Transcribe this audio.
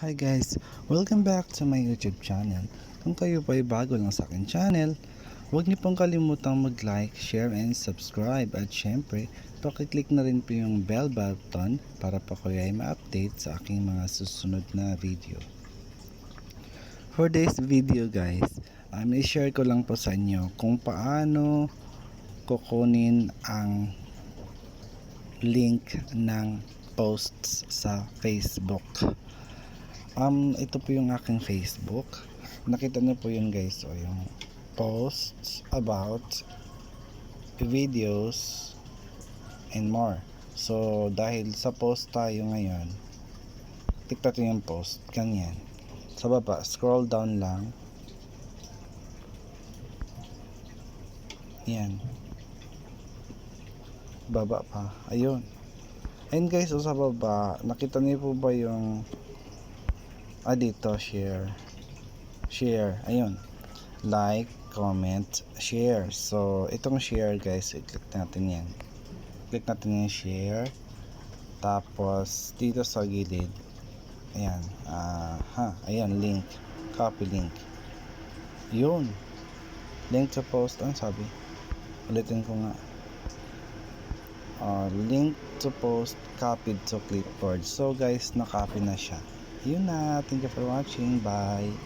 Hi guys! Welcome back to my YouTube channel. Kung kayo pa ay bago lang sa akin channel, huwag niyo pong kalimutang mag-like, share, and subscribe. At syempre, pakiclick na rin po yung bell button para pa kayo ay ma-update sa aking mga susunod na video. For this video guys, um, i-share ko lang po sa inyo kung paano kukunin ang link ng posts sa Facebook. Um, ito po yung aking Facebook. Nakita niyo po yun guys, o yung posts about videos and more. So, dahil sa post tayo ngayon, tikta natin yung post, ganyan. Sa baba, scroll down lang. Yan. Baba pa. Ayun. Ayun guys, o sa baba, nakita niyo po ba yung ah dito share. Share ayun. Like comment share. So itong share guys i-click natin yan. Click natin yung share. Tapos dito sa gilid ayan ah ha ayan link. Copy link. Yun. Link to post ano sabi? Ulitin ko nga. Uh, link to post copied to clipboard. So guys na-copy na siya yun na. Thank you for watching. Bye